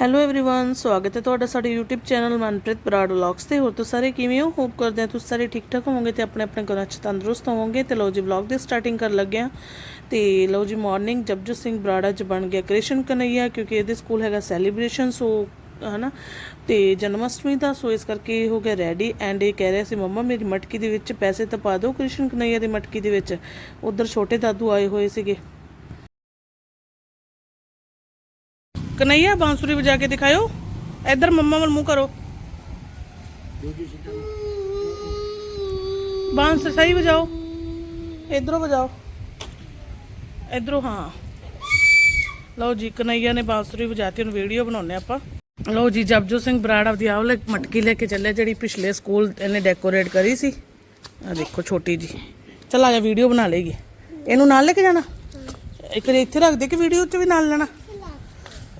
Hello everyone ਸਵਾਗਤ ਹੈ ਤੁਹਾਡਾ ਸਾਡੇ YouTube channel Manpreet Brar vlogs ਤੇ ਹੋਰ ਤੁਸੀਂ ਸਾਰੇ ਕਿਵੇਂ ਹੋ ਹੋਪ ਕਰਦੇ ਹਾਂ ਤੁਸੀਂ ਸਾਰੇ ਠੀਕ ਠਾਕ ਹੋਵੋਗੇ ਤੇ ਆਪਣੇ ਆਪਣੇ ਘਰਾਂ 'ਚ ਤੰਦਰੁਸਤ ਹੋਵੋਗੇ ਤੇ ਲਓ ਜੀ ਵਲੌਗ ਦੀ ਸਟਾਰਟਿੰਗ ਕਰਨ ਲੱਗੇ ਹਾਂ ਤੇ ਲਓ ਜੀ ਮਾਰਨਿੰਗ ਜਪਜੋਤ ਸਿੰਘ ਬਰਾੜਾ 'ਚ ਬਣ ਗਿਆ ਕ੍ਰਿਸ਼ਨ ਕਨਈਆ ਕਿਉਂਕਿ ਇਹਦੇ ਸਕੂਲ ਹੈਗਾ ਸੈਲੀਬ੍ਰੇਸ਼ਨ ਸੋ ਹਨਾ ਤੇ ਜਨਮ ਅਸ਼ਟਮੀ ਦਾ ਸੋ ਇਸ ਕਰਕੇ ਇਹ ਹੋ ਗਿਆ ਰੈਡੀ ਐਂਡ ਇਹ ਕਹਿ ਰਿਹਾ ਸੀ ਮੰਮਾ ਮੇਰੀ ਮਟਕੀ ਦੇ ਵਿੱਚ ਪੈਸੇ ਤਾਂ ਪਾ ਦਿਓ ਕ੍ਰਿਸ਼ਨ ਕਨਈਆ ਦੀ ਮਟਕੀ ਦੇ ਵਿੱਚ ਉਧਰ ਛੋਟੇ ਦਾਦੂ ਆਏ ਹੋਏ ਸੀਗੇ ਕਨਈਆ, ਬਾਂਸੁਰੀ ਵਜਾ ਕੇ ਦਿਖਾਇਓ। ਇੱਧਰ ਮੰਮਾ ਵੱਲ ਮੂੰਹ ਕਰੋ। ਬਾਂਸ ਸਹੀ ਵਜਾਓ। ਇਧਰੋਂ ਵਜਾਓ। ਇਧਰੋਂ ਹਾਂ। ਲਓ ਜੀ, ਕਨਈਆ ਨੇ ਬਾਂਸੁਰੀ ਵਜਾਤੀ ਹੁਣ ਵੀਡੀਓ ਬਣਾਉਣੇ ਆਪਾਂ। ਲਓ ਜੀ ਜਪਜੋ ਸਿੰਘ ਬਰਾੜ ਆਪਦੀ ਆਹ ਵਾਲੀ ਮਟਕੀ ਲੈ ਕੇ ਚੱਲਿਆ, ਜਿਹੜੀ ਪਿਛਲੇ ਸਕੂਲ ਇਹਨੇ ਡੈਕੋਰੇਟ ਕਰੀ ਸੀ। ਆ ਦੇਖੋ ਛੋਟੀ ਜੀ। ਚਲ ਆ ਜਾ, ਵੀਡੀਓ ਬਣਾ ਲਈਏ। ਇਹਨੂੰ ਨਾਲ ਲੈ ਕੇ ਜਾਣਾ? ਇੱਕ ਵਾਰੀ ਇੱਥੇ ਰੱਖ ਦੇ ਕਿ ਵੀਡੀਓ 'ਚ ਵੀ ਨਾਲ ਲੈਣਾ?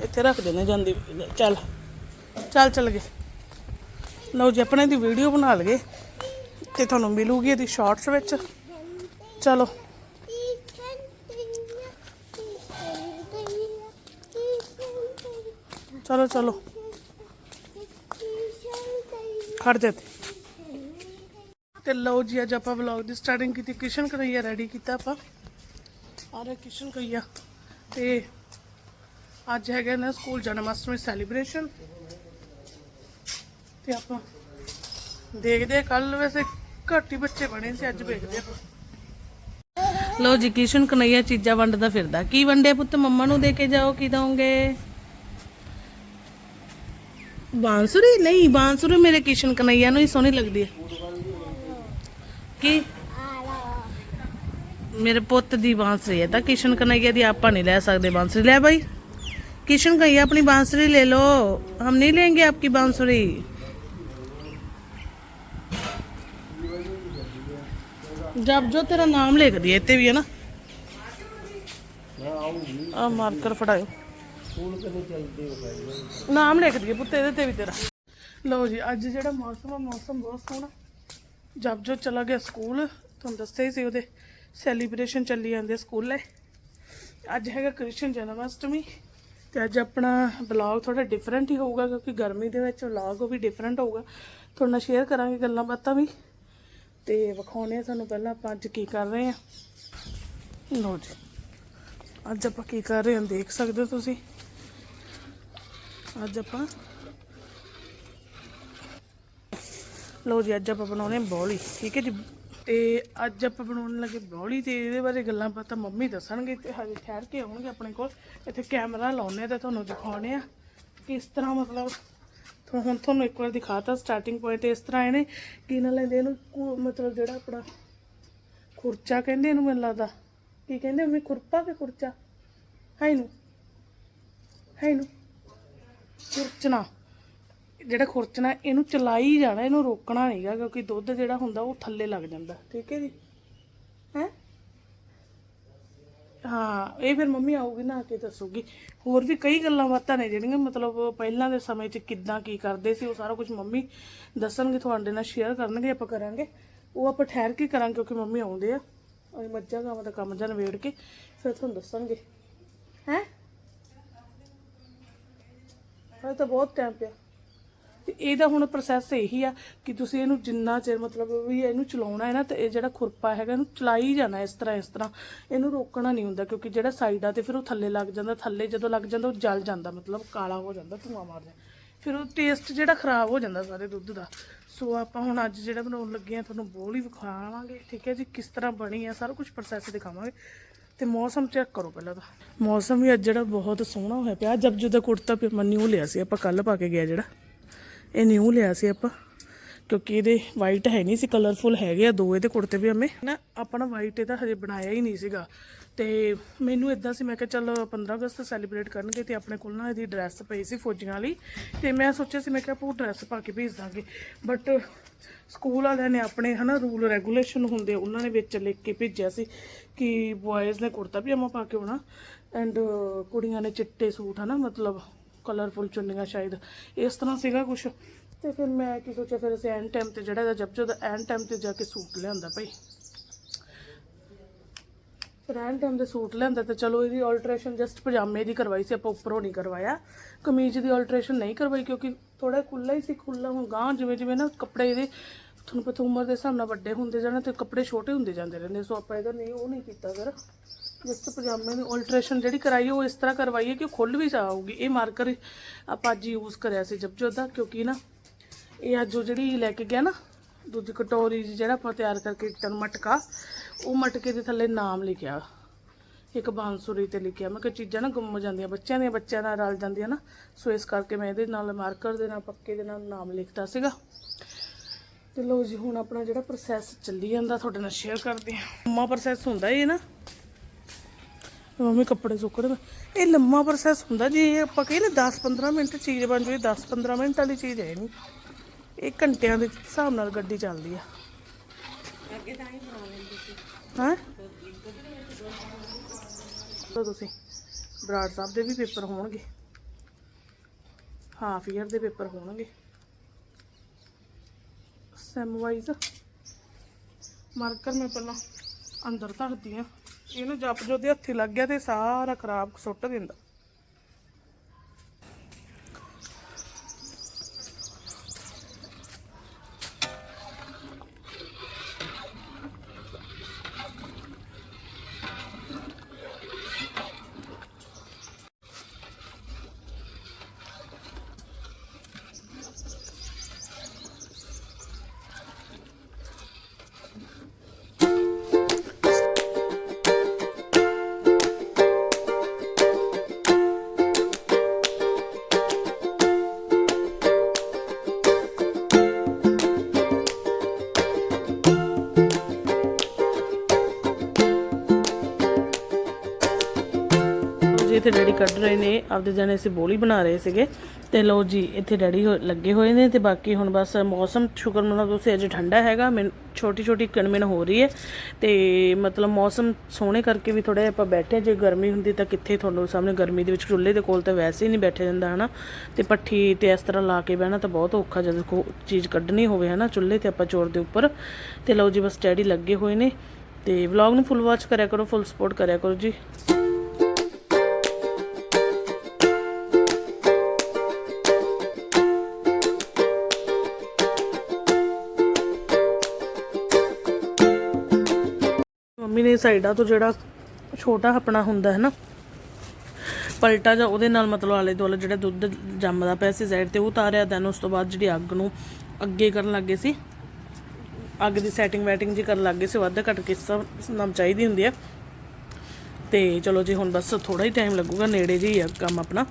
ਇੱਥੇ ਰੱਖ ਦੇਣੇ ਜਾਂਦੀ, ਚੱਲ। ਚੱਲ ਚੱਲ ਗਏ। ਲਓ ਜੀ, ਆਪਣੇ ਦੀ ਵੀਡੀਓ ਬਣਾ ਲਈਏ ਤੇ ਤੁਹਾਨੂੰ ਮਿਲੂਗੀ ਇਹਦੀ ਸ਼ਾਰਟਸ ਵਿੱਚ। ਚਲੋ। ਚਲੋ ਚਲੋ। ਖੜ ਜਾ ਤੇ ਲਓ ਜੀ, ਅੱਜ ਆਪਾਂ ਵਲੌਗ ਦੀ ਸਟਾਰਟਿੰਗ ਕੀਤੀ। ਕਿਸ਼ਨ ਕਨਈਆ ਰੈਡੀ ਕੀਤਾ ਆਪਾਂ। ਆ ਰਿਹਾ ਕਿਸ਼ਨ ਕਨਈਆ। ਤੇ ਅੱਜ ਹੈਗਾ ਨਾ ਸਕੂਲ ਜਨਮ ਅਸ਼ਟਮੀ ਸੈਲੀਬ੍ਰੇਸ਼ਨ। ਤੇ ਆਪਾਂ ਦੇਖਦੇ ਕੱਲ ਵੈਸੇ ਘੱਟ ਹੀ ਬੱਚੇ ਬਣੇ ਸੀ, ਅੱਜ ਵੇਖਦੇ ਆਪਾਂ ਲਓ ਜੀ, ਕਿਸ਼ਨ ਕਨਈਆ ਚੀਜ਼ਾਂ ਵੰਡਦਾ ਫਿਰਦਾ। ਕੀ ਵੰਡਿਆ ਪੁੱਤ? ਮੰਮਾ ਨੂੰ ਦੇ ਕੇ ਜਾਓ, ਕੀ ਦਵੋਗੇ? ਬਾਂਸੁਰੀ? ਨਹੀਂ, ਬਾਂਸੁਰੀ ਮੇਰੇ ਕਿਸ਼ਨ ਕਨਈਆ ਨੂੰ ਹੀ ਸੋਹਣੀ ਲੱਗਦੀ ਹੈ। ਕੀ? ਮੇਰੇ ਪੁੱਤ ਦੀ ਬਾਂਸਰੀ ਹੈ ਤਾਂ ਕਿਸ਼ਨ ਕਨਈਆ ਦੀ ਆਪਾਂ ਨਹੀਂ ਲੈ ਸਕਦੇ ਬਾਂਸੁਰੀ। ਲੈ ਬਾਈ। किशन कहिए अपनी बांसुरी ले लो हम नहीं लेंगे आपकी बांसुरी जब जो तेरा नाम लिख दिया इतने भी है ना ਆ ਮਾਰਕਰ ਫੜਾਇਓ ਨਾਮ ਲਿਖ ਦਈਏ ਪੁੱਤ ਇਹਦੇ ਤੇ ਵੀ ਤੇਰਾ ਲਓ ਜੀ ਅੱਜ ਜਿਹੜਾ ਮੌਸਮ ਆ ਮੌਸਮ ਬਹੁਤ ਸੋਹਣਾ ਜਬ ਜੋ ਚਲਾ ਗਿਆ ਸਕੂਲ ਤੁਹਾਨੂੰ ਦੱਸਿਆ ਹੀ ਸੀ ਉਹਦੇ ਸੈਲੀਬ੍ਰੇਸ਼ਨ ਚੱਲੀ ਜਾਂਦੇ ਸਕੂਲੇ ਅੱਜ ਹੈਗਾ ਕ੍ਰਿਸ਼ਨ ਜਨਮ ਅਸ਼ਟਮੀ ਤੇ ਅੱਜ ਆਪਣਾ ਵਲੌਗ ਥੋੜਾ ਡਿਫਰੈਂਟ ਹੀ ਹੋਊਗਾ ਕਿਉਂਕਿ ਗਰਮੀ ਦੇ ਵਿੱਚ ਵਲੌਗ ਉਹ ਵੀ ਡਿਫਰੈਂਟ ਹੋਊਗਾ। ਤੁਹਾਡੇ ਨਾਲ ਸ਼ੇਅਰ ਕਰਾਂਗੇ ਗੱਲਾਂ ਬਾਤਾਂ ਵੀ ਤੇ ਵਿਖਾਉਣੇ ਆ ਤੁਹਾਨੂੰ ਪਹਿਲਾਂ ਆਪਾਂ ਅੱਜ ਕੀ ਕਰ ਰਹੇ ਹਾਂ। ਲੋ ਜੀ, ਅੱਜ ਆਪਾਂ ਕੀ ਕਰ ਰਹੇ ਹਾਂ ਦੇਖ ਸਕਦੇ ਹੋ ਤੁਸੀਂ। ਅੱਜ ਆਪਾਂ ਲੋ ਜੀ, ਅੱਜ ਆਪਾਂ ਬਣਾਉਣੇ ਆ ਬੌਲੀ, ਠੀਕ ਹੈ ਜੀ। ਤੇ ਅੱਜ ਆਪਾਂ ਬਣਾਉਣ ਲੱਗੇ ਬੌਲੀ ਤੇ ਇਹਦੇ ਬਾਰੇ ਗੱਲਾਂ ਪਤਾ ਮੰਮੀ ਦੱਸਣਗੇ ਤੇ ਹਜੇ ਠਹਿਰ ਕੇ ਆਉਣਗੇ ਆਪਣੇ ਕੋਲ। ਇੱਥੇ ਕੈਮਰਾ ਲਾਉਣੇ ਆ ਤੇ ਤੁਹਾਨੂੰ ਦਿਖਾਉਣੇ ਆ ਕਿਸ ਤਰ੍ਹਾਂ ਮਤਲਬ ਥੋ- ਹੁਣ ਤੁਹਾਨੂੰ ਇੱਕ ਵਾਰ ਦਿਖਾਤਾ ਸਟਾਰਟਿੰਗ ਪੁਆਇੰਟ ਇਸ ਤਰ੍ਹਾਂ ਇਹਨੇ ਕੀ ਨਾ ਲੈਂਦੇ ਇਹਨੂੰ ਮਤਲਬ ਜਿਹੜਾ ਆਪਣਾ ਖੁਰਚਾ ਕਹਿੰਦੇ ਇਹਨੂੰ ਮੈਨੂੰ ਲੱਗਦਾ। ਕੀ ਕਹਿੰਦੇ ਮੈਂ ਖੁਰਪਾ ਕਿ ਖੁਰਚਾ? ਹੈ ਇਹਨੂੰ ਹੈ ਇਹਨੂੰ ਖੁਰਚਣਾ। ਜਿਹੜਾ ਖੁਰਚਣਾ, ਇਹਨੂੰ ਚਲਾਈ ਜਾਣਾ, ਇਹਨੂੰ ਰੋਕਣਾ ਨਹੀਂਗਾ, ਕਿਉਂਕਿ ਦੁੱਧ ਜਿਹੜਾ ਹੁੰਦਾ ਉਹ ਥੱਲੇ ਲੱਗ ਜਾਂਦਾ। ਠੀਕ ਹੈ ਜੀ? ਹੈ? ਹਾਂ, ਇਹ ਫਿਰ ਮੰਮੀ ਆਊਗੀ ਨਾ ਆ ਕੇ ਦੱਸੂਗੀ। ਹੋਰ ਵੀ ਕਈ ਗੱਲਾਂ ਬਾਤਾਂ ਨੇ ਜਿਹੜੀਆਂ, ਮਤਲਬ ਪਹਿਲਾਂ ਦੇ ਸਮੇਂ 'ਚ ਕਿੱਦਾਂ ਕੀ ਕਰਦੇ ਸੀ, ਉਹ ਸਾਰਾ ਕੁਝ ਮੰਮੀ ਦੱਸਣਗੇ, ਤੁਹਾਡੇ ਨਾਲ ਸ਼ੇਅਰ ਕਰਨਗੇ, ਆਪਾਂ ਕਰਾਂਗੇ। ਉਹ ਆਪਾਂ ਠਹਿਰ ਕੇ ਕਰਾਂਗੇ, ਕਿਉਂਕਿ ਮੰਮੀ ਆਉਂਦੇ ਆ। ਅਸੀਂ ਮੱਝਾਂ, ਗਾਵਾਂ ਦਾ ਕੰਮ ਜਾਂ ਨਵੇੜ ਕੇ ਫਿਰ ਤੁਹਾਨੂੰ ਦੱਸਣਗੇ। ਹੈ? ਹਲੇ ਤਾਂ ਬਹੁਤ ਟਾਈਮ ਪਿਆ। ਤੇ ਇਹਦਾ ਹੁਣ ਪ੍ਰੋਸੈਸ ਇਹੀ ਆ ਕਿ ਤੁਸੀਂ ਇਹਨੂੰ ਜਿੰਨਾ ਚਿਰ ਮਤਲਬ ਵੀ ਇਹਨੂੰ ਚਲਾਉਣਾ ਹੈ ਨਾ ਤੇ ਇਹ ਜਿਹੜਾ ਖੁਰਪਾ ਹੈਗਾ ਇਹਨੂੰ ਚਲਾਈ ਜਾਣਾ ਇਸ ਤਰ੍ਹਾਂ ਇਸ ਤਰ੍ਹਾਂ। ਇਹਨੂੰ ਰੋਕਣਾ ਨਹੀਂ ਹੁੰਦਾ ਕਿਉਂਕਿ ਜਿਹੜਾ ਸਾਈਡ ਆ ਤੇ ਫਿਰ ਉਹ ਥੱਲੇ ਲੱਗ ਜਾਂਦਾ, ਥੱਲੇ ਜਦੋਂ ਲੱਗ ਜਾਂਦਾ ਉਹ ਜਲ ਜਾਂਦਾ, ਮਤਲਬ ਕਾਲਾ ਹੋ ਜਾਂਦਾ, ਧੂਆਂ ਮਾਰਦਾ ਫਿਰ ਉਹ ਟੇਸਟ ਜਿਹੜਾ ਖਰਾਬ ਹੋ ਜਾਂਦਾ ਸਾਰੇ ਦੁੱਧ ਦਾ। ਸੋ ਆਪਾਂ ਹੁਣ ਅੱਜ ਜਿਹੜਾ ਬਣਾਉਣ ਲੱਗੇ ਆ, ਤੁਹਾਨੂੰ ਬੋਲ ਹੀ ਵਿਖਾਵਾਂਗੇ, ਠੀਕ ਹੈ ਜੀ, ਕਿਸ ਤਰ੍ਹਾਂ ਬਣੀ ਆ, ਸਾਰਾ ਕੁਝ ਪ੍ਰੋਸੈਸ ਦਿਖਾਵਾਂਗੇ। ਤੇ ਮੌਸਮ ਚੈੱਕ ਕਰੋ ਪਹਿਲਾਂ ਤਾਂ। ਮੌਸਮ ਵੀ ਅੱਜ ਜਿਹੜਾ ਬਹੁਤ ਸੋਹਣਾ ਹੋਇਆ ਪਿਆ ਜਬ ਜਦੋਂ ਕੁੜਤਾ ਪਜਾਮਾ ਨਿਊ ਲਿਆ ਸੀ, ਆਪਾਂ ਕੱਲ ਪਾ ਕੇ ਗਿਆ ਜਿਹੜਾ। ਇਹ ਨਿਊ ਲਿਆ ਸੀ ਆਪਾਂ, ਕਿਉਂਕਿ ਇਹਦੇ ਵਾਈਟ ਹੈ ਨਹੀਂ ਸੀ ਕਲਰਫੁਲ ਹੈਗੇ ਆ ਦੋ ਇਹਦੇ ਕੁੜਤੇ ਵੀ ਪਜਾਮੇ ਨਾ, ਆਪਣਾ ਵਾਈਟ ਇਹਦਾ ਹਜੇ ਬਣਾਇਆ ਹੀ ਨਹੀਂ ਸੀਗਾ। ਤੇ ਮੈਨੂੰ ਇਦਾਂ ਸੀ, ਮੈਂ ਕਿਹਾ ਚੱਲ 15 ਅਗਸਤ ਸੈਲੀਬ੍ਰੇਟ ਕਰਨਗੇ ਤੇ ਆਪਣੇ ਕੋਲ ਨਾ ਇਹਦੀ ਡਰੈਸ ਪਈ ਸੀ ਫੌਜੀਆਂ ਲਈ। ਤੇ ਮੈਂ ਸੋਚਿਆ ਸੀ, ਮੈਂ ਕਿਹਾ ਆਪਾਂ ਉਹ ਡਰੈਸ ਪਾ ਕੇ ਭੇਜ ਦਾਂਗੇ। ਬਟ ਸਕੂਲ ਵਾਲਿਆਂ ਨੇ ਆਪਣੇ ਹਨਾ ਰੂਲ ਰੈਗੂਲੇਸ਼ਨ ਹੁੰਦੇ ਉਹਨਾਂ ਨੇ ਵਿੱਚ ਲਿਖ ਕੇ ਭੇਜਿਆ ਸੀ ਕਿ ਬॉयਜ਼ ਨੇ ਕੁੜਤਾ ਪਜਾਮਾ ਪਾ ਕੇ ਆਉਣਾ। ਐਂਡ ਕੁੜੀਆਂ ਨੇ ਚਿੱਟੇ ਸੂਟ ਹਨਾ, ਮਤਲਬ ਕਲਰਫੁਲ ਚੁੰਨੀਆਂ ਸ਼ਾਇਦ, ਇਸ ਤਰ੍ਹਾਂ ਸੀਗਾ ਕੁਝ ਤੇ ਫਿਰ ਮੈਂ ਕੀ ਸੋਚਿਆ, ਫਿਰ ਅਸੀਂ ਐਨ ਟਾਈਮ ਤੇ ਜਿਹੜਾ ਇਹਦਾ ਜਬ ਜਦ ਐਨ ਟਾਈਮ ਤੇ ਜਾ ਕੇ ਸੂਟ ਲਿਆਂਦਾ ਭਾਈ। ਰਹਿਣ ਟਾਈਮ ਦੇ ਸੂਟ ਲਿਆਂਦਾ ਤੇ ਚਲੋ ਇਹਦੀ ਆਲਟਰੇਸ਼ਨ ਜਸਟ ਪਜਾਮੇ ਦੀ ਕਰਵਾਈ ਸੀ, ਆਪਾਂ ਉੱਪਰੋਂ ਨਹੀਂ ਕਰਵਾਇਆ। ਕਮੀਜ਼ ਦੀ ਆਲਟਰੇਸ਼ਨ ਨਹੀਂ ਕਰਵਾਈ ਕਿਉਂਕਿ ਥੋੜਾ ਖੁੱਲਾ ਹੀ ਸੀ ਖੁੱਲਾ ਹੁਣ ਗਾਂ ਜਿਵੇਂ ਜਿਵੇਂ ਨਾ ਕੱਪੜੇ ਇਹਦੇ ਤੁਹਾਨੂੰ ਪਤਾ ਉਮਰ ਦੇ ਹਿਸਾਬ ਨਾਲ ਵੱਡੇ ਹੁੰਦੇ ਜਾਣਾ ਤੇ ਕੱਪੜੇ ਛੋਟੇ ਹੁੰਦੇ ਜਾਂਦੇ ਰਹਿੰਦੇ, ਸੋ ਆਪਾਂ ਇਹਦਾ ਨਹੀਂ ਉਹ ਨਹੀਂ ਕੀਤਾ ਫਿਰ ਜਸਟ ਪਜਾਮੇ ਦੀ ਅਲਟਰੇਸ਼ਨ ਜਿਹੜੀ ਕਰਾਈ, ਉਹ ਇਸ ਤਰ੍ਹਾਂ ਕਰਵਾਈ ਹੈ ਕਿ ਖੁੱਲ ਵੀ ਜਾਊਗੀ ਇਹ ਮਾਰਕਰ ਆਪਾਂ ਅੱਜ ਯੂਜ਼ ਕਰਿਆ ਸੀ ਜਬਜੋਤ ਦਾ, ਕਿਉਂਕਿ ਨਾ ਇਹ ਅੱਜ ਉਹ ਜਿਹੜੀ ਲੈ ਕੇ ਗਿਆ ਨਾ, ਦੂਜੀ ਕਟੋਰੀ ਜਿਹੜਾ ਆਪਾਂ ਤਿਆਰ ਕਰਕੇ ਤੈਨੂੰ ਮਟਕਾ, ਉਹ ਮਟਕੇ ਦੇ ਥੱਲੇ ਨਾਮ ਲਿਖਿਆ। ਇੱਕ ਬਾਂਸੁਰੀ ਤੇ ਲਿਖਿਆ। ਮੈਂ ਕਿ ਚੀਜ਼ਾਂ ਨਾ ਗੁੰਮ ਜਾਂਦੀਆਂ, ਬੱਚਿਆਂ ਦੀਆਂ, ਬੱਚਿਆਂ ਨਾਲ ਰਲ ਜਾਂਦੀਆਂ ਨਾ। ਸੋ ਇਸ ਕਰਕੇ ਮੈਂ ਇਹਦੇ ਨਾਲ ਮਾਰਕਰ ਦੇ ਨਾਲ, ਪੱਕੇ ਦੇ ਨਾਲ ਨਾਮ ਲਿਖਤਾ ਸੀਗਾ। ਤੇ ਲੋ ਜੀ, ਹੁਣ ਆਪਣਾ ਜਿਹੜਾ ਪ੍ਰੋਸੈਸ ਚੱਲੀ ਜਾਂਦਾ, ਤੁਹਾਡੇ ਨਾਲ ਸ਼ੇਅਰ ਕਰਦੇ ਹਾਂ। ਲੰਮਾ ਪ੍ਰੋਸੈਸ ਹੁੰਦਾ ਇਹ ਨਾ। ਮੰਮੀ ਕੱਪੜੇ ਸੁੱਕਣੇ ਇਹ ਲੰਮਾ ਪ੍ਰੋਸੈਸ ਹੁੰਦਾ ਜੀ ਇਹ ਆਪਾਂ ਕਹੀਏ ਨਾ 10-15 ਮਿੰਟ ਚੀਜ਼ ਬਣ ਜਾਵੇ 10-15 ਮਿੰਟ ਵਾਲੀ ਚੀਜ਼ ਹੈ ਨਹੀਂ। ਇਹ ਘੰਟਿਆਂ ਦੇ ਹਿਸਾਬ ਨਾਲ ਗੱਡੀ ਚੱਲਦੀ ਆ। ਅੱਗੇ ਤਾਂ ਹੀ ਬਣਾ ਲੈਂਦੀ ਸੀ। ਹਾਂ? ਲਓ ਤੁਸੀਂ ਬਰਾੜ ਸਾਹਿਬ ਦੇ ਵੀ ਪੇਪਰ ਹੋਣਗੇ। ਹਾਫ ਈਅਰ ਦੇ ਪੇਪਰ ਹੋਣਗੇ। Sem wise. ਮਾਰਕਰ ਮੈਂ ਪਹਿਲਾਂ ਅੰਦਰ ਧਰਦੀ ਆ। ਇਹਨੂੰ ਜੱਪ ਜੋ ਹੱਥੀ ਲੱਗ ਗਿਆ ਤੇ ਸਾਰਾ ਖਰਾਬ ਸੁੱਟ ਦਿੰਦਾ। ਇੱਥੇ ਡੈਡੀ ਕੱਢ ਰਹੇ ਨੇ, ਆਪਦੇ ਜਾਨੇ ਅਸੀਂ ਬੋਲੀ ਬਣਾ ਰਹੇ ਸੀਗੇ। ਤੇ ਲਓ ਜੀ, ਇੱਥੇ ਡੈਡੀ ਹੋ- ਲੱਗੇ ਹੋਏ ਨੇ ਤੇ ਬਾਕੀ ਹੁਣ ਬਸ ਮੌਸਮ, ਸ਼ੁਕਰ ਮਨਾ ਤੁਸੀਂ ਅੱਜ ਠੰਡਾ ਹੈਗਾ, ਮੈਨੂੰ ਛੋਟੀ ਛੋਟੀ ਕਣਮਣ ਹੋ ਰਹੀ ਹੈ। ਤੇ ਮਤਲਬ ਮੌਸਮ ਸੋਹਣੇ ਕਰਕੇ ਵੀ ਥੋੜਾ ਆਪਾਂ ਬੈਠੇ, ਜੇ ਗਰਮੀ ਹੁੰਦੀ ਤਾਂ ਕਿੱਥੇ ਤੁਹਾਨੂੰ ਸਾਹਮਣੇ ਗਰਮੀ ਦੇ ਵਿੱਚ ਚੁੱਲ੍ਹੇ ਦੇ ਕੋਲ ਤਾਂ ਵੈਸੇ ਹੀ ਨਹੀਂ ਬੈਠੇ ਜਾਂਦਾ, ਹਨਾ? ਤੇ ਪੱਠੀ ਤੇ ਇਸ ਤਰ੍ਹਾਂ ਲਾ ਕੇ ਬਹਿਣਾ ਤਾਂ ਬਹੁਤ ਔਖਾ, ਜਦੋਂ ਕੋ ਚੀਜ਼ ਕੱਢਣੀ ਹੋਵੇ, ਹਨਾ? ਚੁੱਲ੍ਹੇ ਤੇ ਆਪਾਂ ਚੋਰ ਦੇ ਉੱਪਰ। ਤੇ ਲਓ ਜੀ, ਬਸ ਡੈਡੀ ਲੱਗੇ ਹੋਏ ਨੇ। ਤੇ ਵਲੌਗ ਨੂੰ ਫੁੱਲ ਵਾਚ ਕਰਿਆ ਕਰੋ ਫੁੱਲ ਸਪੋਰਟ ਕਰਿਆ ਕਰੋ ਜੀ। ਮੰਮੀ ਨੇ ਸਾਈਡਾਂ ਤੋਂ ਜਿਹੜਾ ਛੋਟਾ ਆਪਣਾ ਹੁੰਦਾ ਹੈ ਨਾ, ਪਲਟਾ ਜਾਂ ਉਹਦੇ ਨਾਲ ਮਤਲਬ ਆਲੇ ਦੁਆਲੇ ਜਿਹੜਾ ਦੁੱਧ ਜੰਮਦਾ ਪਿਆ ਸੀ ਸਾਈਡ ਤੇ ਉਹ ਉਤਾਰਿਆ ਦੈਨ ਉਸ ਤੋਂ ਬਾਅਦ ਜਿਹੜੀ ਅੱਗ ਨੂੰ ਅੱਗੇ ਕਰਨ ਲੱਗੇ ਸੀ। ਅੱਗ ਦੀ ਸੈਟਿੰਗ ਵੈਟਿੰਗ ਜੀ ਕਰਨ ਲੱਗੇ ਸੀ, ਵੱਧ ਘੱਟ ਕਿਸ ਨਾਮ ਚਾਹੀਦੀ ਹੁੰਦੀ ਹੈ। ਤੇ ਚਲੋ ਜੀ ਹੁਣ ਬਸ ਥੋੜਾ ਹੀ ਟਾਈਮ ਲੱਗੂਗਾ, ਨੇੜੇ ਜੀ ਆ ਕੰਮ ਆਪਣਾ।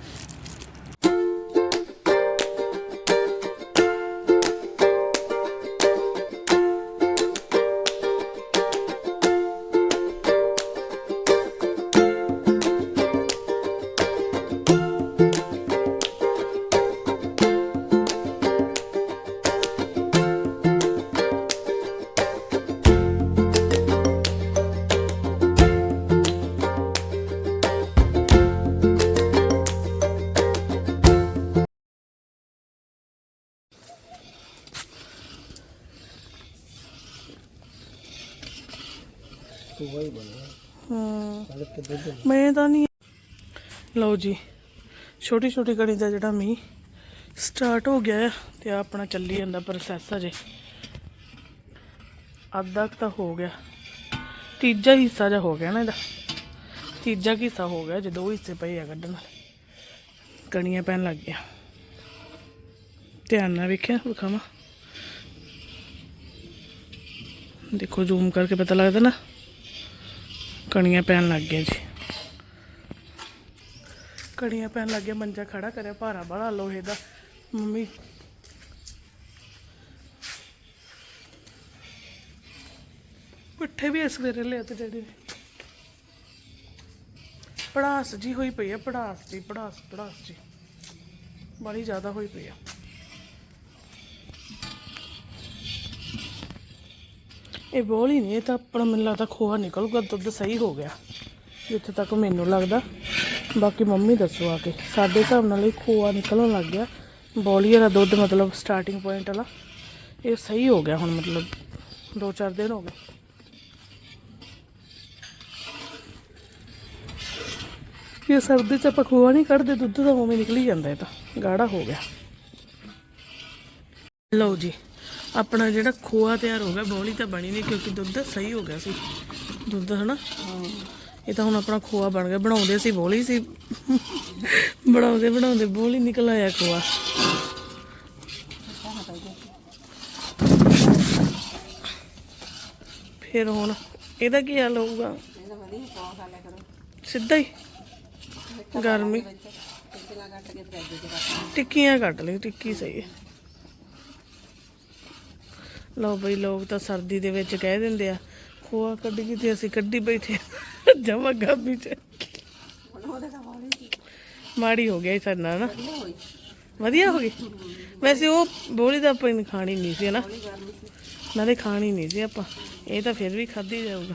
ਹੂੰ। ਮੈਂ ਤਾਂ ਨਹੀਂ ਲਓ ਜੀ ਛੋਟੀ ਛੋਟੀ ਕਣੀ ਦਾ ਜਿਹੜਾ ਮੀਂਹ ਸਟਾਰਟ ਹੋ ਗਿਆ ਹੈ ਤੇ ਆਹ ਆਪਣਾ ਚੱਲੀ ਜਾਂਦਾ ਪ੍ਰੋਸੈਸ ਅਜੇ ਅੱਧਾ ਕੁ ਤਾਂ ਹੋ ਗਿਆ। ਤੀਜਾ ਹਿੱਸਾ ਜਿਹਾ ਹੋ ਗਿਆ ਨਾ ਇਹਦਾ। ਤੀਜਾ ਕੁ ਹਿੱਸਾ ਹੋ ਗਿਆ ਜੇ ਦੋ ਹਿੱਸੇ ਪਏ ਆ ਕੱਢਣ ਵਾਲੇ ਕਣੀਆਂ ਪੈਣ ਲੱਗ ਗਿਆ ਧਿਆਨ ਨਾਲ ਵੇਖਿਆ, ਵਿਖਾਵਾਂ। ਦੇਖੋ ਜ਼ੂਮ ਕਰਕੇ ਪਤਾ ਲੱਗਦਾ ਨਾ। ਕਣੀਆਂ ਪੈਣ ਲੱਗ ਗਈਆਂ ਜੀ। ਕਣੀਆਂ ਪੈਣ ਲੱਗ ਗਿਆ ਮੰਜਾ ਖੜਾ ਕਰਿਆ, ਭਾਰਾ ਬੜਾ ਲੋਹੇ ਦਾ। ਮੰਮੀ। ਪਿੱਠੇ ਵੀ ਇਸ ਵੇਰੇ ਲਿਆ ਤੇ ਡੈਡੀ ਨੇ। ਪੜਾਸ ਜੀ ਹੋਈ ਪਈ ਆ, ਪੜਾਸ ਜੀ, ਪੜਾਸ ਪੜਾਸ ਜੀ। ਬੜੀ ਜ਼ਿਆਦਾ ਹੋਈ ਪਈ ਆ। ਇਹ ਬੋਲੀ ਨਹੀਂ, ਇਹ ਤਾਂ ਆਪਣਾ ਮੈਨੂੰ ਲੱਗਦਾ ਖੋਆ ਨਿਕਲੂਗਾ, ਦੁੱਧ ਸਹੀ ਹੋ ਗਿਆ। ਜਿੱਥੇ ਤੱਕ ਮੈਨੂੰ ਲੱਗਦਾ। ਬਾਕੀ ਮੰਮੀ ਦੱਸੋ ਆ ਕੇ। ਸਾਡੇ ਹਿਸਾਬ ਨਾਲ ਇਹ ਖੋਆ ਨਿਕਲਣ ਲੱਗ ਗਿਆ। ਬੋਲੀ ਦਾ ਦੁੱਧ ਮਤਲਬ ਸਟਾਰਟਿੰਗ ਪੁਆਇੰਟ ਵਾਲਾ। ਇਹ ਸਹੀ ਹੋ ਗਿਆ ਹੁਣ ਮਤਲਬ 2-4 ਦਿਨ ਹੋ ਗਏ। ਇਹ ਸਰਦੀ ਚ ਆਪਾਂ ਖੋਆ ਨਹੀਂ ਕੱਢਦੇ, ਦੁੱਧ ਤਾਂ ਉਵੇਂ ਨਿਕਲੀ ਜਾਂਦਾ, ਇਹ ਤਾਂ ਗਾੜਾ ਹੋ ਗਿਆ। ਲਓ ਜੀ। ਆਪਣਾ ਜਿਹੜਾ ਖੋਆ ਤਿਆਰ ਹੋ ਗਿਆ ਬੋਲੀ ਤਾਂ ਬਣੀ ਨਹੀਂ ਕਿਉਂਕਿ ਦੁੱਧ ਸਹੀ ਹੋ ਗਿਆ ਸੀ। ਦੁੱਧ, ਹਨਾ? ਇਹ ਤਾਂ ਹੁਣ ਆਪਣਾ ਖੋਆ ਬਣ ਗਿਆ। ਬਣਾਉਂਦੇ ਸੀ ਬੋਲੀ ਸੀ। ਬਣਾਉਂਦੇ ਬਣਾਉਂਦੇ ਬੋਲੀ ਨਿਕਲ ਆਇਆ ਖੋਆ। ਫਿਰ ਹੁਣ ਇਹਦਾ ਕੀ ਹਾਲ ਹੋਊਗਾ? ਸਿੱਧਾ ਹੀ। ਗਰਮੀ। ਟਿੱਕੀਆਂ ਕੱਟ ਟਿੱਕੀਆਂ ਕੱਟ ਲਈ ਟਿੱਕੀ ਸਹੀ ਹੈ। ਲਓ ਬਈ ਲੋਕ ਤਾਂ ਸਰਦੀ ਦੇ ਵਿੱਚ ਕਹਿ ਦਿੰਦੇ ਆ ਖੋਆ ਕੱਢ ਗਈ ਤੇ ਅਸੀਂ ਕੱਢੀ ਬੈਠੇ ਜਮਾ ਗਾਬੀ ਚ। ਮਾੜੀ ਹੋ ਗਿਆ ਸਾਡੇ ਨਾਲ ਨਾ। ਵਧੀਆ ਹੋ ਗਈ? ਵੈਸੇ ਉਹ ਬੋਲੀ ਤਾਂ ਆਪਾਂ ਖਾਣੀ ਨਹੀਂ ਸੀ ਨਾ ਨਾਲੇ ਖਾਣੀ ਨਹੀਂ ਸੀ ਆਪਾਂ। ਇਹ ਤਾਂ ਫਿਰ ਵੀ ਖਾਧੀ ਜਾਊਗਾ।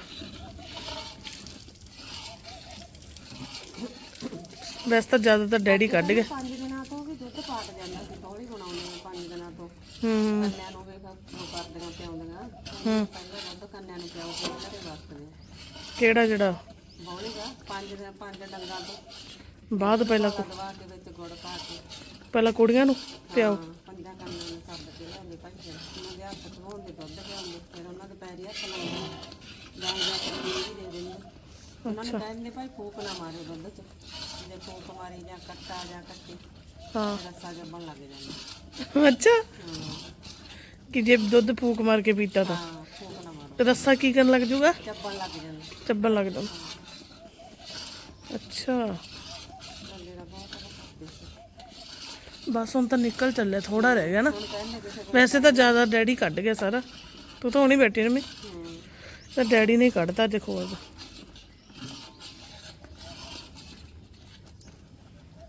ਵੈਸੇ ਤਾਂ ਜ਼ਿਆਦਾਤਰ ਡੈਡੀ ਕੱਢ ਗਏ। ਪੰਜ ਦਿਨਾਂ ਤੋਂ ਵੀ ਦੁੱਧ ਪਾਟ ਜਾਂਦਾ ਸੀ ਬਣਾਉਂਦੇ ਆ ਪੰਜ ਦਿਨਾਂ ਤੋਂ। ਹੂੰ ਕੰਨਿਆਂ ਨੂੰ ਵੀ ਉਹ ਕਰਦੀਆਂ ਪਿਆਉਂਦੀਆਂ ਹੂੰ। ਪਹਿਲਾਂ ਦੁੱਧ ਕੰਨਿਆਂ ਨੂੰ ਪਿਆਓ ਫਿਰ ਘਰੇ ਵਰਤਦੇ ਆ ਕਿਹੜਾ ਜਿਹੜਾ? ਬੌਲੀਗਾ ਪੰਜ ਦਿਨ ਪੰਜ ਡੰਗਾਂ ਤੋਂ ਬਾਅਦ ਪਹਿਲਾਂ ਦਵਾ ਕੇ ਵਿੱਚ ਗੁੜ ਪਾ ਕੇ ਪਹਿਲਾਂ ਕੁੜੀਆਂ ਨੂੰ ਪਿਆਓ। ਹਾਂ, ਪੰਜਾਂ ਕੰਨਾਂ ਨੂੰ ਸੱਦ ਕੇ ਲਿਆਉਂਦੇ ਭਾਈ ਫਿਰ ਉਹਨਾਂ ਦੇ ਹੱਥ ਧਵਾਉਂਦੇ ਦੁੱਧ ਪਿਆਉਂਦੇ ਫਿਰ ਉਹਨਾਂ ਦੇ ਪੈਰੀ ਹੱਥ ਲਾਉਂਦੇ ਜਾਂ ਜਾਂ ਕੇ ਵੀ ਦੇ ਦਿੰਦੇ ਉਹਨਾਂ ਨੂੰ ਕਹਿੰਦੇ ਭਾਈ ਫੂਕ ਨਾ ਮਾਰਿਓ ਦੁੱਧ 'ਚ ਜੇ ਫੂਕ ਮਾਰੀ ਜਾਂ ਕੱਟਾ ਜਾਂ ਕੱਟੀ ਹਾਂ। ਰੱਸਾ ਜੰਮਣ ਲੱਗ ਜਾਂਦਾ ਅੱਛਾ। ਹਾਂ ਕਿ ਜੇ ਦੁੱਧ ਫੂਕ ਮਾਰ ਕੇ ਪੀਤਾ ਤਾਂ? ਹਾਂ ਫੂਕ ਨਾ ਮਾਰੋ। ਤੇ ਰੱਸਾ ਕੀ ਕਰਨ ਲੱਗ ਜਾਊਗਾ ਚੱਬਣ ਲੱਗ ਜਾਂਦਾ ਚੱਬਣ ਲੱਗ ਜਾਂਦਾ ਅੱਛਾ। ਬੰਦੇ ਦਾ ਬਹੁਤ ਬਸ ਹੁਣ ਤਾਂ ਨਿਕਲ ਚੱਲਿਆ ਥੋੜਾ ਰਹਿ ਗਿਆ ਨਾ। ਹੁਣ ਕਹਿੰਦੇ ਕਿਸੇ ਵੈਸੇ ਤਾਂ ਜ਼ਿਆਦਾ ਡੈਡੀ ਕੱਢ ਗਿਆ ਸਾਰਾ। ਤੂੰ ਤਾਂ ਹੁਣੀ ਬੈਠੀ ਰਮੀ। ਹੂੰ। ਤਾਂ ਡੈਡੀ ਨੇ ਹੀ ਕੱਢਤਾ ਅੱਜ ਖੋਆ ਦਾ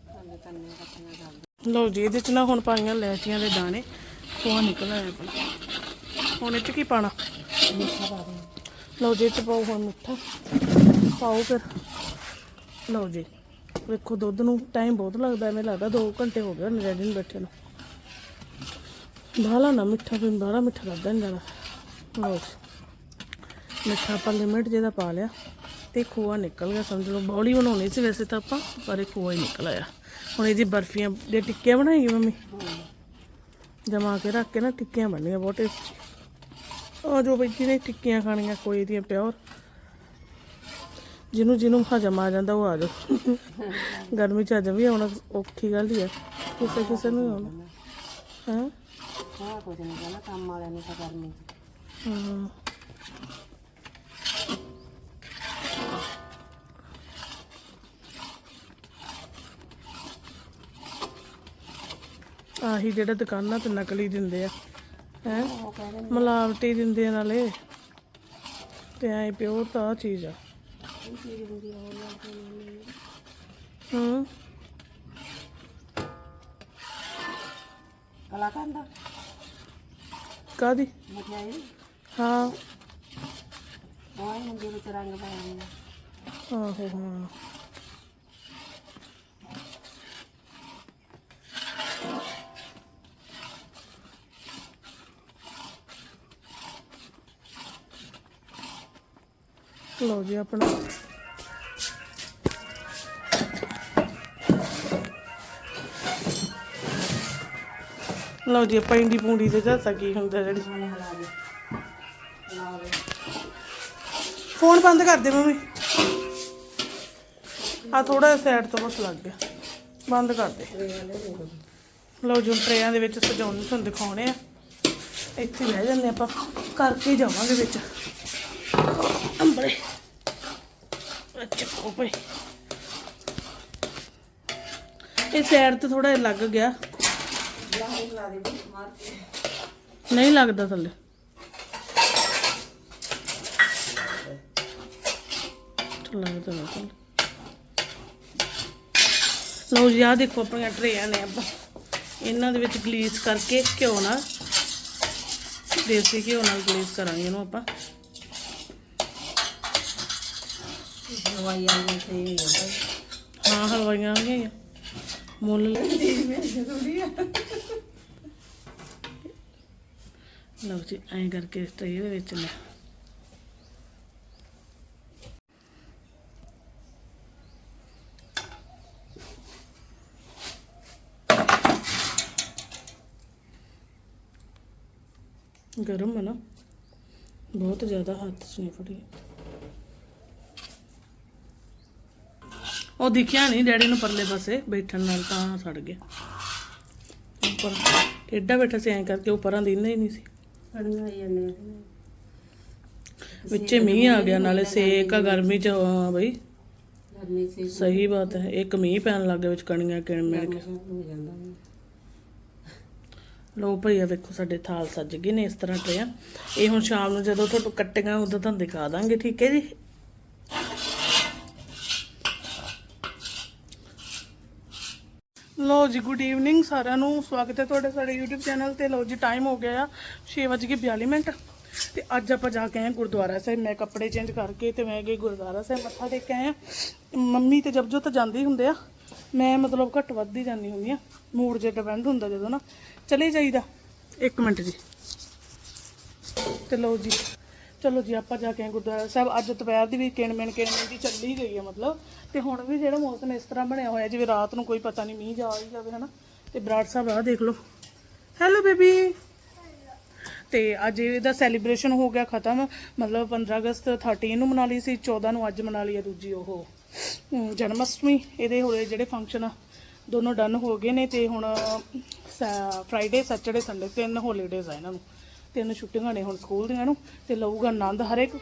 ਕੰਨੇ ਕੰਨੇ ਕੱਟੀਆਂ ਕਰਦੇ ਲਓ ਜੀ ਇਹਦੇ ਚ ਨਾ ਹੁਣ ਪਾਈਆਂ ਲੈਚੀਆਂ ਦੇ ਦਾਣੇ। ਖੋਆ ਨਿਕਲ ਆਇਆ ਆਪਣਾ ਹੁਣ ਇਹ ਚ ਕੀ ਪਾਣਾ ਮਿੱਠਾ ਪਾ ਦੇ ਲਓ ਜੀ ਇਹ ਚ ਪਾਓ ਹੁਣ ਮਿੱਠਾ। ਪਾਓ ਫਿਰ। ਲਓ ਜੀ। ਵੇਖੋ ਦੁੱਧ ਨੂੰ ਟਾਈਮ ਬਹੁਤ ਲੱਗਦਾ, ਐਵੇਂ ਲੱਗਦਾ 2 ਘੰਟੇ ਹੋ ਗਏ ਨੇ ਰੈਡੀ ਨੂੰ ਬੈਠੇ ਨੂੰ। ਬਾਹਲਾ ਨਾ ਮਿੱਠਾ ਵੀ ਬਾਹਲਾ ਮਿੱਠਾ ਲੱਗਦਾ ਨਹੀਂ ਜ਼ਿਆਦਾ। ਲਓ ਜੀ। ਮਿੱਠਾ ਆਪਾਂ ਲਿਮਿਟ ਜਿਹਦਾ ਪਾ ਲਿਆ ਤੇ ਖੋਆ ਨਿਕਲ ਗਿਆ, ਸਮਝ ਲਓ। ਬੌਲੀ ਬਣਾਉਣੀ ਸੀ ਵੈਸੇ ਤਾਂ ਆਪਾਂ, ਪਰ ਇਹ ਖੋਆ ਹੀ ਨਿਕਲ ਆਇਆ। ਹੁਣ ਇਹਦੀ ਬਰਫੀਆਂ ਦੇ ਟਿੱਕੀਆਂ ਬਣਾਏਗੀ ਮੰਮੀ? ਜਮਾ ਕੇ ਰੱਖ ਕੇ ਨਾ ਟਿੱਕੀਆਂ ਬਣਨੀਆਂ ਬਹੁਤ। ਟੇਸਟੀ ਆ ਜੋ ਬਈ ਜਿਹਨੇ ਟਿੱਕੀਆਂ ਖਾਣੀਆਂ ਕੋਈ ਦੀਆਂ ਪਿਓਰ। ਜਿਹਨੂੰ ਜਿਹਨੂੰ ਹਜਮ ਆ ਜਾਂਦਾ ਉਹ ਆ ਜਾਓ। ਗਰਮੀ ਚ ਹਜਮ ਵੀ ਆਉਣਾ ਔਖੀ ਗੱਲ ਹੀ ਹੈ ਕਿਸੇ ਕਿਸੇ ਨੂੰ ਹੀ ਆਉਣਾ। ਹਾਂ? ਹਾਂ ਕੁਝ ਨਹੀਂ ਕਹਿੰਦਾ ਕੰਮ ਵਾਲਿਆਂ ਨੂੰ ਤਾਂ ਕਰਨੀ ਹਾਂ। ਆਹੀ ਜਿਹੜਾ ਦੁਕਾਨਾਂ ਤੇ ਨਕਲੀ ਦਿੰਦੇ ਆ ਹੈ? ਮਿਲਾਵਟੀ ਦਿੰਦੇ ਆ ਨਾਲੇ। ਤੇ ਐ ਪਿਓਰ ਤਾਂ ਆ ਚੀਜ਼ ਆ। ਹੂੰ। ਕਲਾਕੰਦ ਕਾਦੀ ਮਠਿਆਈ ਹਾਂ। ਉਹ ਹੁੰਦੀ ਵਿੱਚ ਰੰਗ ਹੁੰਦਾ ਆਹੋ ਹਾਂ। ਲਓ ਜੀ ਆਪਣਾ। ਲਓ ਜੀ, ਆਪਾਂ ਇੰਡੀ ਪੂੰਡੀ ਤੇ ਝਾਸਾ ਕੀ ਹੁੰਦਾ ਜਿਹੜੀ। ਫੋਨ ਬੰਦ ਕਰ ਦੇ ਮੰਮੀ। ਆ ਥੋੜਾ ਸਾਈਡ ਤੋਂ ਕੁਛ ਲੱਗ ਗਿਆ। ਬੰਦ ਕਰ ਦੇ। ਲਓ ਜੀ, ਹੁਣ ਟਰੇਆਂ ਦੇ ਵਿੱਚ ਸਜਾਉਣ ਨੂੰ ਤੁਹਾਨੂੰ ਦਿਖਾਉਣੇ ਆ। ਇੱਥੇ ਰਹਿ ਜਾਂਦੇ ਆਪਾਂ। ਕਰਕੇ ਜਾਵਾਂਗੇ ਵਿੱਚ ਅੰਬਰੇ ਅੱਛਾ ਉਹ ਪਈ ਇਹ ਸਾਈਡ ਤੇ ਥੋੜਾ ਲੱਗ ਗਿਆ। ਹਲਾ ਦੇ ਮਾਰ ਕੇ ਨਹੀਂ ਲੱਗਦਾ ਥੱਲੇ। ਲੱਗਦਾ ਨਾ ਥੱਲੇ। ਲਓ ਜੀ, ਆਹ ਦੇਖੋ ਆਪਣੀਆਂ ਟਰੇਆਂ ਨੇ ਆਪਾਂ। ਇਹਨਾਂ ਦੇ ਵਿੱਚ ਗਲੀਸ ਕਰਕੇ ਘਿਓ ਨਾਲ, ਦੇਸੀ ਘਿਓ ਨਾਲ ਗਲੀਸ ਕਰਾਂਗੇ ਇਹਨੂੰ ਆਪਾਂ। ਹਲਵਾਈ ਹਾਂ ਹਲਵਾਈਆਂ ਆ ਗਈਆਂ ਮੁੱਲ ਐਂ ਕਰਕੇ ਇਸ ਗਰਮ ਹੈ ਨਾ। ਬਹੁਤ ਜ਼ਿਆਦਾ ਹੱਥ 'ਚ ਨਹੀਂ ਫੜੀ ਉਹ ਦਿਖਿਆ ਨਹੀਂ, ਡੈਡੀ ਨੂੰ ਪਰਲੇ ਪਾਸੇ ਬੈਠਣ ਨਾਲ ਤਾਂ ਸੜ ਗਿਆ। ਉੱਪਰ ਟੇਡਾ ਬੈਠਾ ਸੀ, ਐਂ ਕਰਕੇ ਉੱਪਰਾਂ ਦਿੰਦਾ ਨਹੀਂ ਸੀ। ਵਿੱਚੇ ਮੀਂਹ ਆ ਗਿਆ, ਨਾਲੇ ਸੇਕ ਆ ਗਰਮੀ ਚ, ਹਾਂ ਬਈ। ਸਹੀ ਬਾਤ ਹੈ, ਇੱਕ ਮੀਂਹ ਪੈਣ ਲੱਗ ਗਿਆ ਵਿੱਚ ਕਣੀਆਂ ਕਿਣ ਮਿਲ ਕੇ। ਲੋ ਭਈਆ ਵੇਖੋ, ਸਾਡੇ ਥਾਲ ਸੱਜ ਗਏ ਨੇ ਇਸ ਤਰ੍ਹਾਂ ਟਰਿਆ। ਇਹ ਹੁਣ ਸ਼ਾਮ ਨੂੰ ਜਦੋਂ ਤੁਹਾਨੂੰ ਕੱਟੀਆਂ, ਉਦੋਂ ਤੁਹਾਨੂੰ ਦਿਖਾ ਦਾਂਗੇ, ਠੀਕ ਹੈ ਜੀ? ਲੋ ਜੀ ਗੁੱਡ ਈਵਨਿੰਗ ਸਾਰਿਆਂ ਨੂੰ। ਸਵਾਗਤ ਹੈ ਤੁਹਾਡੇ ਸਾਡੇ YouTube ਚੈਨਲ ਤੇ। ਲਓ ਜੀ ਟਾਈਮ ਹੋ ਗਿਆ ਆ 6:42 ਮਿੰਟ। ਤੇ ਅੱਜ ਆਪਾਂ ਜਾ ਕੇ ਆਏ ਗੁਰਦੁਆਰਾ ਸਾਹਿਬ। ਮੈਂ ਕੱਪੜੇ ਚੇਂਜ ਕਰਕੇ ਤੇ ਮੈਂ ਗਈ ਗੁਰਦੁਆਰਾ ਸਾਹਿਬ ਮੱਥਾ ਟੇਕ ਕੇ ਆਏ ਮੰਮੀ ਤੇ ਜਬ ਜੋ ਤਾਂ ਜਾਂਦੇ ਹੀ ਹੁੰਦੇ ਆ। ਮੈਂ ਮਤਲਬ ਘੱਟ ਵੱਧ ਹੀ ਜਾਂਦੀ ਹੁੰਦੀ ਆ। ਮੂਡ ਜੇ ਡਿਪੈਂਡ ਹੁੰਦਾ ਜਦੋਂ ਨਾ। ਚਲੇ ਜਾਈਦਾ। 1 ਮਿੰਟ ਜੀ। ਤੇ ਲਓ ਜੀ। ਚਲੋ ਜੀ, ਆਪਾਂ ਜਾ ਕੇ ਆਏ ਗੁਰਦੁਆਰਾ ਸਾਹਿਬ। ਅੱਜ ਦੁਪਹਿਰ ਦੀ ਵੀ ਕਿਣ ਮਿਣ ਕਿਣ ਮਿਣ ਦੀ ਚੱਲੀ ਗਈ ਹੈ ਮਤਲਬ। ਤੇ ਹੁਣ ਵੀ ਜਿਹੜਾ ਮੌਸਮ ਇਸ ਤਰ੍ਹਾਂ ਬਣਿਆ ਹੋਇਆ, ਜਿਵੇਂ ਰਾਤ ਨੂੰ ਕੋਈ ਪਤਾ ਨਹੀਂ ਮੀਂਹ ਜਾ ਹੀ ਜਾਵੇ, ਹਨਾ। ਤੇ ਬਰਾੜ ਸਾਹਿਬ, ਆਹ ਦੇਖ ਲਓ। ਹੈਲੋ ਬੇਬੀ ਤੇ ਅੱਜ ਇਹਦਾ ਸੈਲੀਬ੍ਰੇਸ਼ਨ ਹੋ ਗਿਆ ਖਤਮ। ਮਤਲਬ 15 ਅਗਸਤ 13 ਨੂੰ ਮਨਾ ਲਈ ਸੀ 14 ਨੂੰ ਅੱਜ ਮਨਾ ਲਈ ਹੈ ਦੂਜੀ ਉਹ। ਜਨਮ ਅਸ਼ਟਮੀ ਇਹਦੇ ਹੋਏ ਜਿਹੜੇ ਫੰਕਸ਼ਨ ਆ, ਦੋਨੋਂ ਡਨ ਹੋ ਗਏ ਨੇ ਤੇ ਹੁਣ ਫਰਾਈਡੇ ਸੈਚਰਡੇ ਸੰਡੇ ਤਿੰਨ ਹੌਲੀਡੇਜ਼ ਆ ਇਹਨਾਂ ਨੂੰ। ਤਿੰਨ ਛੁੱਟੀਆਂ ਨੇ ਹੁਣ ਸਕੂਲ ਦੀਆਂ ਨੂੰ ਤੇ ਲਊਗਾ ਆਨੰਦ ਹਰੇਕ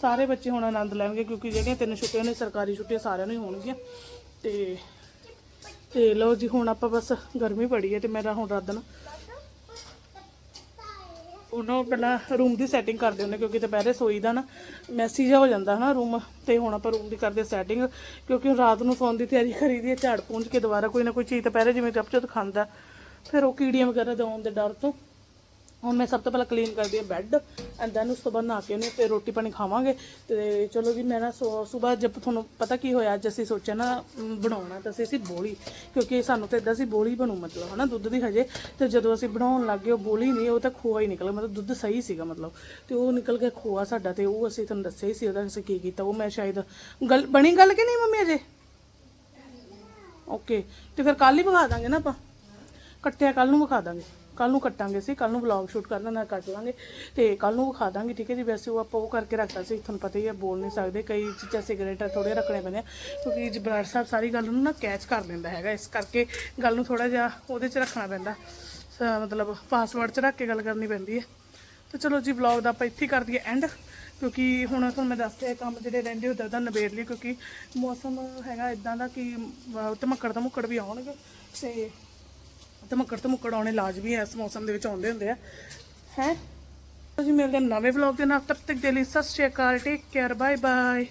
ਸਾਰੇ ਬੱਚੇ ਹੁਣ ਆਨੰਦ ਲੈਣਗੇ ਕਿਉਂਕਿ ਜਿਹੜੀਆਂ ਤਿੰਨ ਛੁੱਟੀਆਂ ਨੇ, ਸਰਕਾਰੀ ਛੁੱਟੀਆਂ ਸਾਰਿਆਂ ਨੂੰ ਹੀ ਹੋਣਗੀਆਂ। ਤੇ ਤੇ ਲਓ ਜੀ, ਹੁਣ ਆਪਾਂ ਬਸ ਗਰਮੀ ਬੜੀ ਹੈ ਤੇ ਮੇਰਾ ਹੁਣ ਰਾਤ ਨਾ ਉਹਨੂੰ ਪਹਿਲਾਂ ਰੂਮ ਦੀ ਸੈਟਿੰਗ ਕਰਦੇ ਹੁੰਦੇ ਕਿਉਂਕਿ ਦੁਪਹਿਰੇ ਸੋਈ ਦਾ ਨਾ ਮੈਸੀ ਜਿਹਾ ਹੋ ਜਾਂਦਾ ਹਨਾ ਰੂਮ ਤੇ ਹੁਣ ਆਪਾਂ ਰੂਮ ਦੀ ਕਰਦੇ ਸੈਟਿੰਗ ਕਿਉਂਕਿ ਹੁਣ ਰਾਤ ਨੂੰ ਸੌਣ ਦੀ ਤਿਆਰੀ ਕਰੀਦੀ ਹੈ ਝਾੜ ਪੂੰਝ ਕੇ ਦੁਬਾਰਾ ਕੋਈ ਨਾ ਕੋਈ ਚੀਜ਼ ਦੁਪਹਿਰੇ ਜਿਵੇਂ ਚਪਚਤ ਖਾਂਦਾ, ਫਿਰ ਉਹ ਕੀੜੀਆਂ ਵਗੈਰਾ ਦੇ ਆਉਣ ਦੇ ਡਰ ਤੋਂ ਹੁਣ ਮੈਂ ਸਭ ਤੋਂ ਪਹਿਲਾਂ ਕਲੀਨ ਕਰਦੀ ਹਾਂ ਬੈੱਡ ਐਂਡ ਦੈਨ ਉਸ ਤੋਂ ਬਾਅਦ ਨਹਾ ਕੇ ਉਹਨੇ ਫਿਰ ਰੋਟੀ ਪਾਣੀ ਖਾਵਾਂਗੇ ਤੇ ਚਲੋ ਜੀ ਮੈਂ ਨਾ ਸਵੇਰ ਜਦ ਤੁਹਾਨੂੰ ਪਤਾ ਕੀ ਹੋਇਆ ਅੱਜ ਅਸੀਂ ਸੋਚਿਆ ਨਾ ਬਣਾਉਣਾ ਤਾਂ ਅਸੀਂ ਸੀ ਬੋਲੀ, ਕਿਉਂਕਿ ਸਾਨੂੰ ਤਾਂ ਇਦਾਂ ਸੀ ਬੋਲੀ ਬਣੂ ਮਤਲਬ, ਹਨਾ, ਦੁੱਧ ਦੀ ਹਜੇ, ਤੇ ਜਦੋਂ ਅਸੀਂ ਬਣਾਉਣ ਲੱਗੇ ਉਹ ਬੋਲੀ ਨਹੀਂ, ਉਹ ਤਾਂ ਖੋਆ ਹੀ ਨਿਕਲ ਮਤਲਬ ਦੁੱਧ ਸਹੀ ਸੀਗਾ ਮਤਲਬ, ਤੇ ਉਹ ਨਿਕਲ ਗਿਆ ਖੋਆ ਸਾਡਾ ਤੇ ਉਹ ਅਸੀਂ ਤੁਹਾਨੂੰ ਦੱਸਿਆ ਹੀ ਸੀ ਉਹਦਾ ਅਸੀਂ ਕੀ ਕੀਤਾ, ਉਹ ਮੈਂ ਸ਼ਾਇਦ, ਗੱਲ, ਬਣੀ ਗੱਲ ਕਿ ਨਹੀਂ ਮੰਮੀ ਅਜੇ? ਓਕੇ ਤੇ ਫਿਰ ਕੱਲ ਹੀ ਵਿਖਾ ਦਾਂਗੇ ਨਾ ਆਪਾਂ, ਕੱਟਿਆ ਕੱਲ ਨੂੰ ਵਿਖਾ ਦਾਂਗੇ। ਕੱਲ ਨੂੰ ਕੱਟਾਂਗੇ ਸੀ ਕੱਲ ਨੂੰ ਵਲੌਗ ਸ਼ੂਟ ਕਰ ਨਾਲ ਕੱਟ ਲਾਂਗੇ ਤੇ ਕੱਲ ਨੂੰ ਵਿਖਾ ਦਾਂਗੇ ਠੀਕ ਹੈ ਜੀ? ਵੈਸੇ ਉਹ ਆਪਾਂ ਉਹ ਕਰਕੇ ਰੱਖਤਾ ਸੀ ਤੁਹਾਨੂੰ ਪਤਾ ਹੀ ਹੈ ਬੋਲ ਨਹੀਂ ਸਕਦੇ ਕਈ ਚੀਜ਼ਾਂ ਸਿਗਰੇਟ ਥੋੜੇ ਰੱਖਣੇ ਪੈਂਦੇ ਆ ਕਿਉਂਕਿ ਜਬਰਾੜ ਸਾਹਿਬ ਸਾਰੀ ਗੱਲ ਨੂੰ ਨਾ ਕੈਚ ਕਰ ਲੈਂਦਾ ਹੈਗਾ ਇਸ ਕਰਕੇ ਗੱਲ ਨੂੰ ਥੋੜਾ ਜਿਹਾ ਉਹਦੇ 'ਚ ਰੱਖਣਾ ਪੈਂਦਾ। ਸ- ਮਤਲਬ ਪਾਸਵਰਡ 'ਚ ਰੱਖ ਕੇ ਗੱਲ ਕਰਨੀ ਪੈਂਦੀ ਹੈ। ਤੇ ਚਲੋ ਜੀ ਵਲੌਗ ਦਾ ਆਪਾਂ ਇੱਥੇ ਹੀ ਕਰ ਦਈਏ ਐਂਡ ਕਿਉਂਕਿ ਹੁਣ ਤੁਹਾਨੂੰ ਮੈਂ ਦੱਸਦੇ ਆ ਕੰਮ ਜਿਹੜੇ ਰਹਿੰਦੇ ਉਧਰ ਦਾ ਨਿਬੇੜ ਲਈ ਕਿਉਂਕਿ ਮੌਸਮ ਹੈਗਾ ਇਦਾਂ ਦਾ ਕਿ ਅਹ, ਦਾ ਮੁੱਕੜ ਵੀ ਆਉਣਗੇ ਤੇ ਮੱਕੜ ਧਮੱਕੜ ਮੁੱਕੜ ਆਉਣੇ ਲਾਜ਼ਮੀ ਐ ਇਸ ਮੌਸਮ ਦੇ ਵਿੱਚ ਆਉਂਦੇ ਹੁੰਦੇ ਆ। ਹੈ? ਜੀ ਮਿਲਦੇ ਨਵੇਂ ਵਲੌਗ ਦੇ ਨਾਲ। ਤਬ ਤੱਕ ਦੇ ਲਈ Sat Sri Akal take care bye bye